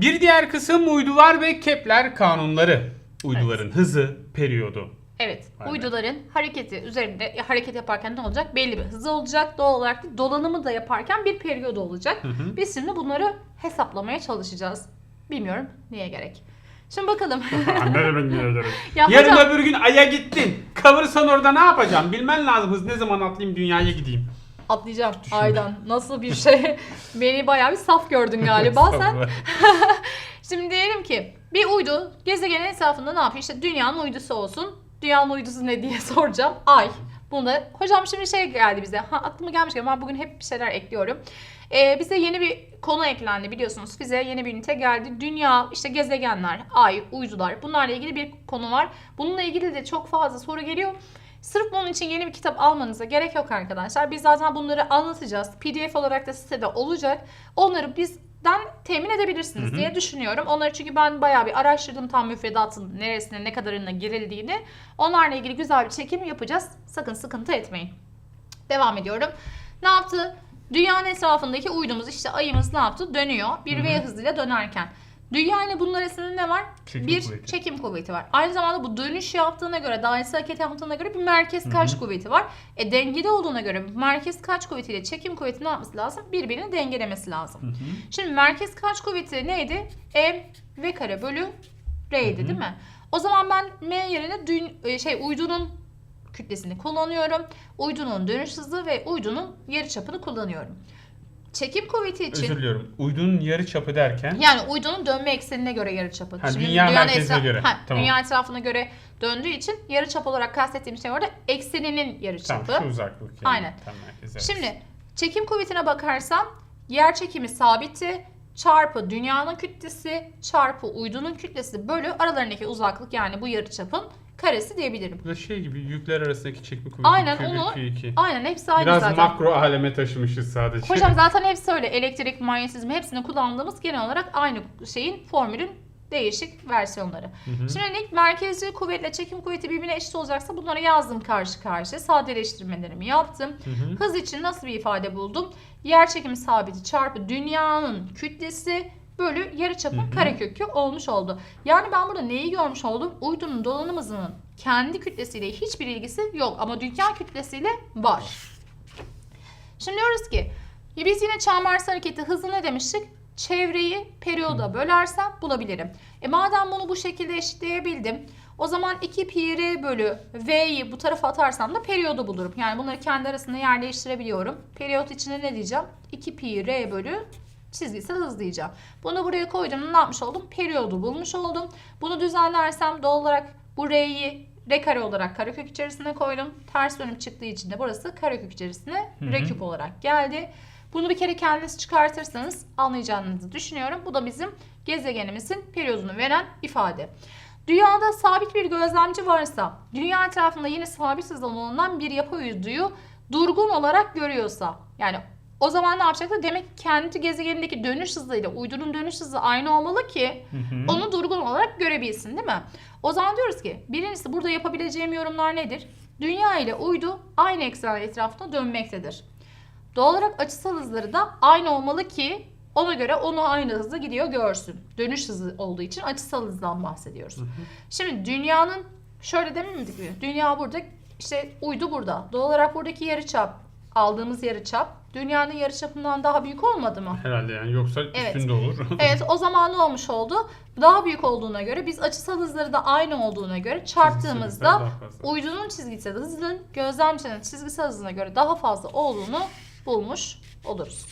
Bir diğer kısım uydular ve Kepler kanunları. Uyduların hızı, periyodu. Evet, Aynen. uyduların hareketi üzerinde e, hareket yaparken ne olacak? Belli bir hızı olacak. Doğal olarak da dolanımı da yaparken bir periyodu olacak. hı. Biz şimdi bunları hesaplamaya çalışacağız. Bilmiyorum niye gerek. Şimdi bakalım. ya Yarın hocam, öbür gün Ay'a gittin. Kavursan orada ne yapacağım? Bilmen lazım hız ne zaman atlayayım dünyaya gideyim. Atlayacağım aydan. Nasıl bir şey? Beni bayağı bir saf gördün galiba sen. Şimdi diyelim ki bir uydu gezegenin etrafında ne yapıyor? İşte dünyanın uydusu olsun. Dünyanın uydusu ne diye soracağım. Ay. Bunda hocam şimdi şey geldi bize. Ha, aklıma gelmişken ben bugün hep bir şeyler ekliyorum. Ee, bize yeni bir konu eklendi biliyorsunuz. Bize yeni bir ünite geldi. Dünya, işte gezegenler, ay, uydular. Bunlarla ilgili bir konu var. Bununla ilgili de çok fazla soru geliyor. Sırf bunun için yeni bir kitap almanıza gerek yok arkadaşlar. Biz zaten bunları anlatacağız. PDF olarak da sitede olacak. Onları bizden temin edebilirsiniz diye düşünüyorum. Onları çünkü ben bayağı bir araştırdım tam müfredatın neresine ne kadarına girildiğini. Onlarla ilgili güzel bir çekim yapacağız. Sakın sıkıntı etmeyin. Devam ediyorum. Ne yaptı? Dünyanın etrafındaki uydumuz işte ayımız ne yaptı? Dönüyor. Bir V hızıyla dönerken. Dünya ile bunun arasında ne var? Çekim bir kuvveti. çekim kuvveti var. Aynı zamanda bu dönüş yaptığına göre, dairesel hareket yaptığına göre bir merkez kaç kuvveti var. E dengede olduğuna göre merkez kaç kuvvetiyle çekim kuvveti ne yapması lazım? Birbirini dengelemesi lazım. Şimdi merkez kaç kuvveti neydi? M V kare bölü R'ydi değil mi? O zaman ben M yerine dün, e, şey uydunun kütlesini kullanıyorum. Uydunun dönüş hızı ve uydunun yarıçapını kullanıyorum. Çekim kuvveti için Özür diliyorum. Uydunun yarı çapı derken yani uydunun dönme eksenine göre yarıçapı. Ha, Şimdi dünya merkezine göre. Ha, Tamam. Dünya etrafına göre döndüğü için yarıçap olarak kastettiğim şey orada ekseninin tamam yarıçapı. şu uzaklık yani. Aynen. Tam merkez, evet. Şimdi çekim kuvvetine bakarsam yer çekimi sabiti çarpı dünyanın kütlesi çarpı uydunun kütlesi bölü aralarındaki uzaklık yani bu yarıçapın karesi diyebilirim. Da şey gibi yükler arasındaki çekme kuvveti. Aynen, Q1, onu- Q2. Aynen hepsi aynı Biraz zaten. makro aleme taşımışız sadece. Hocam zaten hepsi öyle. Elektrik, manyetizm hepsini kullandığımız genel olarak aynı şeyin formülün değişik versiyonları. Şimdi ilk merkezci kuvvetle çekim kuvveti birbirine eşit olacaksa bunları yazdım karşı karşıya. Sadeleştirmelerimi yaptım. Hız için nasıl bir ifade buldum? Yer çekimi sabiti çarpı dünyanın kütlesi bölü yarıçapın karekökü olmuş oldu. Yani ben burada neyi görmüş oldum? Uydunun dolanım hızının kendi kütlesiyle hiçbir ilgisi yok ama dünya kütlesiyle var. Şimdi diyoruz ki biz yine çembersel hareketi hızı ne demiştik? Çevreyi periyoda bölersem bulabilirim. E madem bunu bu şekilde eşitleyebildim. O zaman 2 pi r bölü v'yi bu tarafa atarsam da periyodu bulurum. Yani bunları kendi arasında yer değiştirebiliyorum. Periyot içine ne diyeceğim? 2 pi r bölü çizgisel hız diyeceğim. Bunu buraya koydum. Ne yapmış oldum? Periyodu bulmuş oldum. Bunu düzenlersem doğal olarak bu r'yi r kare olarak karekök içerisine koydum. Ters dönüp çıktığı için de burası karekök içerisine r küp olarak geldi. Bunu bir kere kendiniz çıkartırsanız anlayacağınızı düşünüyorum. Bu da bizim gezegenimizin periyodunu veren ifade. Dünyada sabit bir gözlemci varsa, dünya etrafında yine sabit hızla bulunan bir yapı uyduyu durgun olarak görüyorsa, yani o zaman ne yapacaktır? Demek ki kendi gezegenindeki dönüş hızıyla uydunun dönüş hızı aynı olmalı ki onu durgun olarak görebilsin değil mi? O zaman diyoruz ki birincisi burada yapabileceğim yorumlar nedir? Dünya ile uydu aynı eksen etrafında dönmektedir. Doğal olarak açısal hızları da aynı olmalı ki ona göre onu aynı hızda gidiyor görsün. Dönüş hızı olduğu için açısal hızdan bahsediyoruz. Şimdi dünyanın şöyle dememedik mi? Dünya burada işte uydu burada. Doğal olarak buradaki yarıçap aldığımız yarıçap dünyanın yarıçapından daha büyük olmadı mı? Herhalde yani yoksa Evet. üstünde olur. Evet o zaman ne olmuş oldu? Daha büyük olduğuna göre biz açısal hızları da aynı olduğuna göre çarptığımızda uydunun çizgisel hızının gözlemcinin çizgisel hızına göre daha fazla olduğunu bulmuş oluruz.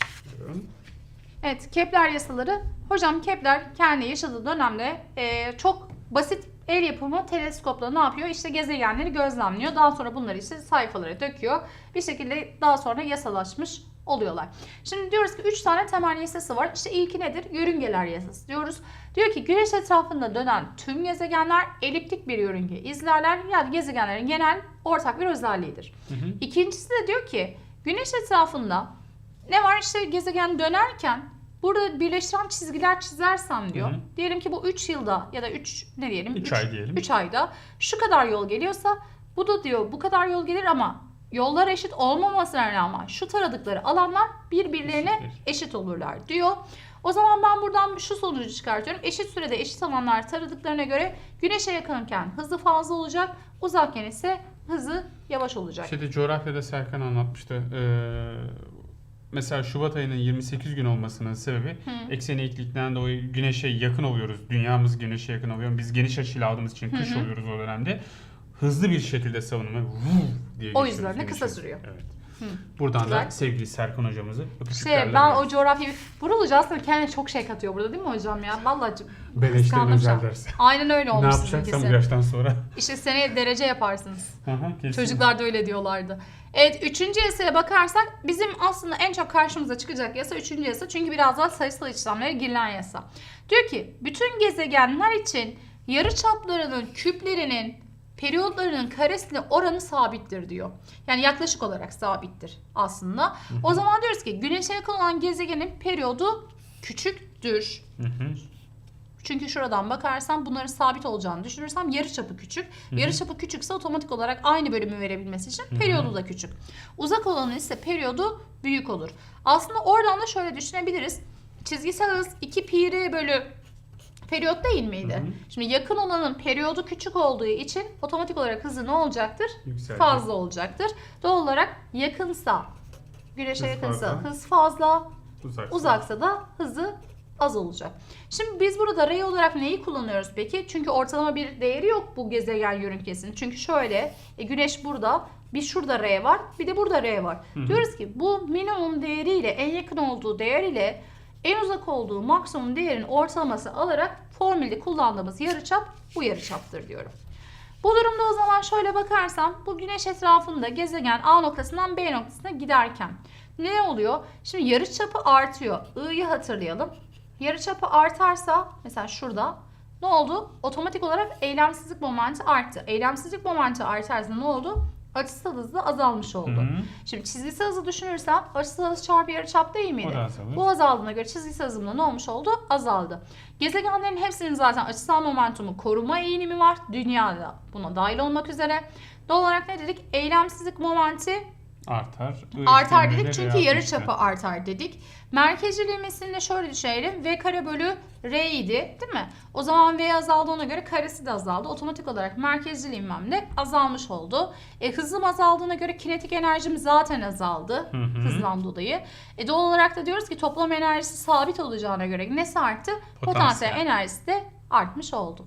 Evet Kepler yasaları. Hocam Kepler kendi yaşadığı dönemde e, çok basit el yapımı teleskopla ne yapıyor? İşte gezegenleri gözlemliyor. Daha sonra bunları işte sayfalara döküyor. Bir şekilde daha sonra yasalaşmış oluyorlar. Şimdi diyoruz ki 3 tane temel yasası var. İşte ilki nedir? Yörüngeler yasası diyoruz. Diyor ki güneş etrafında dönen tüm gezegenler eliptik bir yörünge izlerler. Yani gezegenlerin genel ortak bir özelliğidir. İkincisi de diyor ki güneş etrafında ne var işte gezegen dönerken burada birleştiren çizgiler çizersem diyor. Hı hı. Diyelim ki bu 3 yılda ya da 3 ne diyelim? Üç ay diyelim. 3 ayda şu kadar yol geliyorsa bu da diyor bu kadar yol gelir ama yollar eşit olmamasına rağmen şu taradıkları alanlar birbirlerine Eşittir. eşit olurlar diyor. O zaman ben buradan şu sonucu çıkartıyorum. Eşit sürede eşit alanlar taradıklarına göre güneşe yakınken hızı fazla olacak. Uzakken ise hızı yavaş olacak. Şeyde coğrafyada Serkan anlatmıştı. Ee, mesela Şubat ayının 28 gün olmasının sebebi ekseni eğiklikten dolayı güneşe yakın oluyoruz. Dünyamız güneşe yakın oluyor. Biz geniş açıyla aldığımız için kış oluyoruz o dönemde. Hızlı bir şekilde savunma diye O geçiyoruz yüzden de güneşe. kısa sürüyor. Evet. Buradan Güzel. da sevgili Serkan hocamızı Şey, ben o coğrafyayı... Vural Hoca aslında kendine çok şey katıyor burada değil mi hocam ya? Vallahi Beleşten özel ders. Aynen öyle Ne olmuş yapacaksam bu yaştan sonra. İşte seneye derece yaparsınız. Hı hı. Çocuklar da öyle diyorlardı. Evet üçüncü yasaya bakarsak bizim aslında en çok karşımıza çıkacak yasa üçüncü yasa. Çünkü biraz daha sayısal işlemlere girilen yasa. Diyor ki bütün gezegenler için yarıçaplarının küplerinin periyotlarının karesine oranı sabittir diyor. Yani yaklaşık olarak sabittir aslında. O zaman diyoruz ki güneşe yakın olan gezegenin periyodu küçüktür. Hı hı. Çünkü şuradan bakarsam bunların sabit olacağını düşünürsem yarıçapı küçük. Yarıçapı küçükse otomatik olarak aynı bölümü verebilmesi için periyodu da küçük. Uzak olanın ise periyodu büyük olur. Aslında oradan da şöyle düşünebiliriz. Çizgisel hız 2 pi r bölü periyot değil miydi? Hı hı. Şimdi yakın olanın periyodu küçük olduğu için otomatik olarak hızı ne olacaktır? Yükselecek. Fazla olacaktır. Doğal olarak yakınsa, güneşe Hız yakınsa fazla. hız fazla, Uzaksa. Uzaksa da hızı az olacak. Şimdi biz burada R olarak neyi kullanıyoruz peki? Çünkü ortalama bir değeri yok bu gezegen yörüngesinin. Çünkü şöyle e, güneş burada bir şurada R var bir de burada R var. Diyoruz ki bu minimum değeriyle en yakın olduğu değer ile en uzak olduğu maksimum değerin ortalaması alarak formülde kullandığımız yarıçap bu yarıçaptır diyorum. Bu durumda o zaman şöyle bakarsam bu güneş etrafında gezegen A noktasından B noktasına giderken ne oluyor? Şimdi yarıçapı artıyor. I'yı hatırlayalım. Yarıçapı artarsa mesela şurada ne oldu? Otomatik olarak eylemsizlik momenti arttı. Eylemsizlik momenti artarsa ne oldu? Açısal hızı azalmış oldu. Hı hı. Şimdi çizgisel hızı düşünürsem açısal hız çarpı yarıçap değil miydi? Da azalır. Bu azaldığına göre çizgisel hızımda ne olmuş oldu? Azaldı. Gezegenlerin hepsinin zaten açısal momentumu koruma eğilimi var. Dünyada buna dahil olmak üzere. Doğal olarak ne dedik? Eylemsizlik momenti Artar. Artar dedik çünkü yarı çapı artar dedik. Merkezcil ivmesini de şöyle düşünelim. V kare bölü R idi değil mi? O zaman V azaldığına göre karesi de azaldı. Otomatik olarak merkezcil ivmem de azalmış oldu. E, hızım azaldığına göre kinetik enerjim zaten azaldı. Hı hı. Hızdan dolayı. E, doğal olarak da diyoruz ki toplam enerjisi sabit olacağına göre nesi arttı? Potansiyel. Potansiyel enerjisi de artmış oldu.